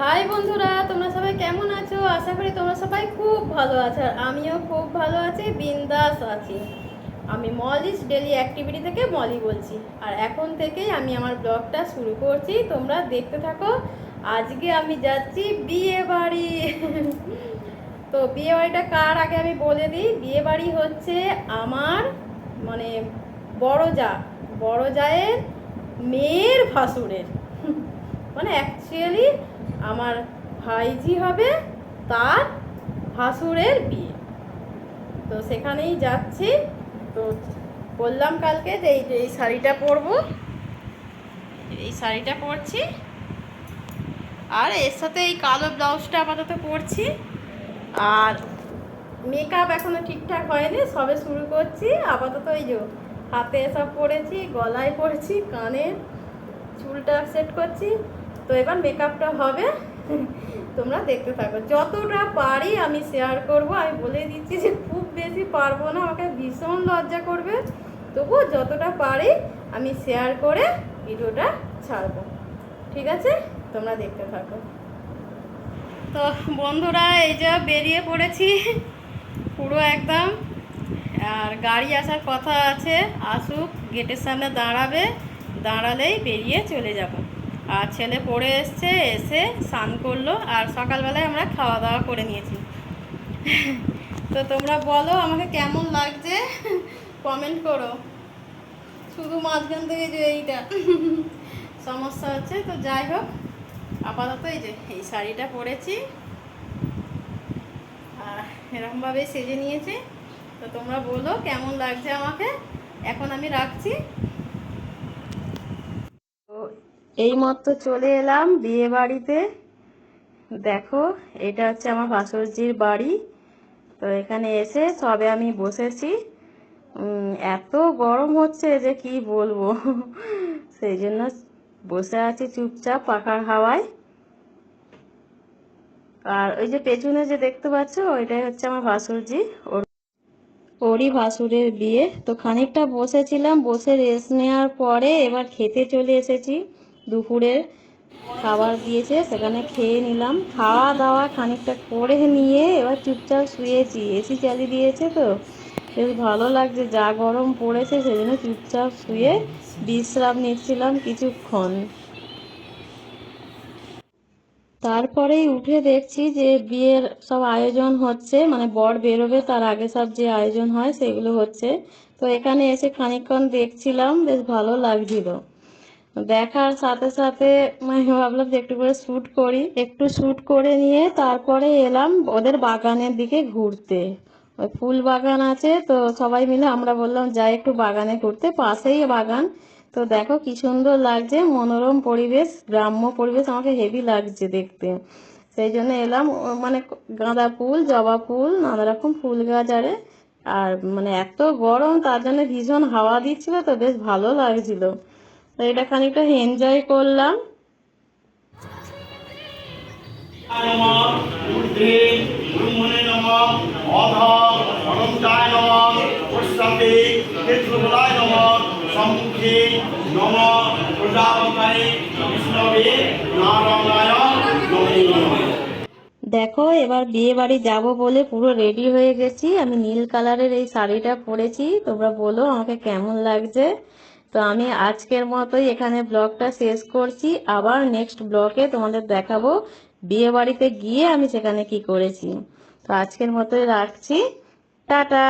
High বন্ধুরা, তোমরা সবাই কেমন আছো? আশা করি তোমরা সবাই খুব ভালো আছো, আর আমিও খুব ভালো আছি, বিন্দাস আছি। আমি মলিস ডেলি অ্যাক্টিভিটি থেকে মলি বলছি, আর এখন থেকেই আমি আমার ব্লগটা শুরু করছি, তোমরা দেখতে থাকো। আজকে আমি যাচ্ছি বিয়ে বাড়ি। তো বিয়ে বাড়িটা কার আগে আমি বলে দিই? বিয়ে বাড়ি হচ্ছে আমার মানে বড় যা, বড় জায়ের মেয়ের ভাসুরের। মানে অ্যাকচুয়ালি আমার ভাইজি হবে তার ভাসুরের বিয়ে। তো সেখানেই যাচ্ছি। তো বললাম কালকে যে এই এই শাড়িটা পরবো। এই শাড়িটা পরছি। আর এর সাথে এই কালো ব্লাউজটা আপাতত পরছি। আর মেকআপ এখনও ঠিকঠাক হয়নি, সবে শুরু করছি। আপাতত এই যে হাতে সব পরেছি, গলায় পরেছি, কানে চুলটা সেট করছি। তো এবার মেকআপটা হবে। তোমরা দেখতে থাকো। যতটা পারি আমি শেয়ার করব। আমি বলে দিচ্ছি যে খুব বেশি পারব না। আমাকে ভীষণ লজ্জা করবে। তবুও যতটা পারি আমি শেয়ার করে ভিডিওটা ছাড়বো। ঠিক আছে? তোমরা দেখতে থাকো। তো বন্ধুরা, এই যে বেরিয়ে পড়েছি। পুরো একদম। আর গাড়ি আসার কথা আছে। আসুক গেটের সামনে দাঁড়াবে। দাঁড়ালেই বেরিয়ে চলে যাব। আর ছেলে পড়ে এসছে, এসে স্নান করল আর সকালবেলায় আমরা খাওয়া দাওয়া করে নিয়েছি। তো তোমরা বলো আমাকে কেমন লাগছে? কমেন্ট করো। শুধু মাঝখান থেকে যে এইটা সমস্যা হচ্ছে। তো যাই হোক, আপাতত এই যে, এই শাড়িটা পরেছি। আর এরকমভাবে সেজে নিয়েছি। তো তোমরা বলো কেমন লাগছে আমাকে? এখন আমি রাখছি। এই মতো চলে এলাম বিয়ে বাড়িতে। দেখো, এটা হচ্ছে আমার ভাসুরজির বাড়ি। তো এখানে এসে সবে আমি বসেছি। এত গরম হচ্ছে যে কি বলব? সেই জন্য বসে আছি চুপচাপ পাখার হাওয়ায়। আর ওই যে পেছনে যে দেখতে পাচ্ছ, ওইটাই হচ্ছে আমার ভাসুরজি ওর ওরই ভাসুরের বিয়ে। তো খানিকটা বসেছিলাম, বসে রেস্ট নেওয়ার পরে এবার খেতে চলে এসেছি। দুপুরের খাবার দিয়েছে, সেখানে খেয়ে নিলাম। খাওয়া দাওয়া খানিকটা করে নিয়ে এবার চুপচাপ শুয়েছি। এসি চালিয়ে দিয়েছে তো। বেশ ভালো লাগছে, যা গরম পড়েছে সেজন্য চুপচাপ শুয়ে বিশ্রাম নিচ্ছিলাম কিছুক্ষণ। তারপরেই উঠে দেখছি যে বিয়ের সব আয়োজন হচ্ছে মানে বর বেরোবে তার আগে সব যে আয়োজন হয় সেগুলো হচ্ছে। তো এখানে এসে খানিকক্ষণ দেখছিলাম, বেশ ভালো লাগছিল। দেখার সাথে সাথে মানে ভাবলাম যে একটু করে শ্যুট করি। একটু শ্যুট করে নিয়ে তারপরে এলাম ওদের বাগানের দিকে ঘুরতে। ওই ফুল বাগান আছে তো সবাই মিলে আমরা বললাম, যাই একটু বাগানে ঘুরতে। পাশেই বাগান। তো দেখো কি সুন্দর লাগছে, মনোরম পরিবেশ, গ্রাম্য পরিবেশ আমাকে হেভি লাগছে দেখতে। সেই জন্য এলাম মানে গাঁদা ফুল, জবা ফুল, নানা রকম ফুল গাছ আরে আর মানে এত গরম, তার জন্য ভীষণ হাওয়া দিচ্ছিল তো বেশ ভালো লাগছিল। তো এটা খানিকটা এনজয় করলাম। দেখো, এবার বিয়ে বাড়ি যাব বলে পুরো রেডি হয়ে গেছি। আমি নীল কালারের এই শাড়িটা পরেছি। তোমরা বলো, আমাকে কেমন লাগছে? তো আমি আজকের মতোই এখানে ব্লগটা শেষ করছি। আবার নেক্সট ব্লগে তোমাদের দেখাবো বিয়ে বাড়িতে গিয়ে আমি সেখানে কি করেছি। তো আজকের মতোই রাখছি। টাটা!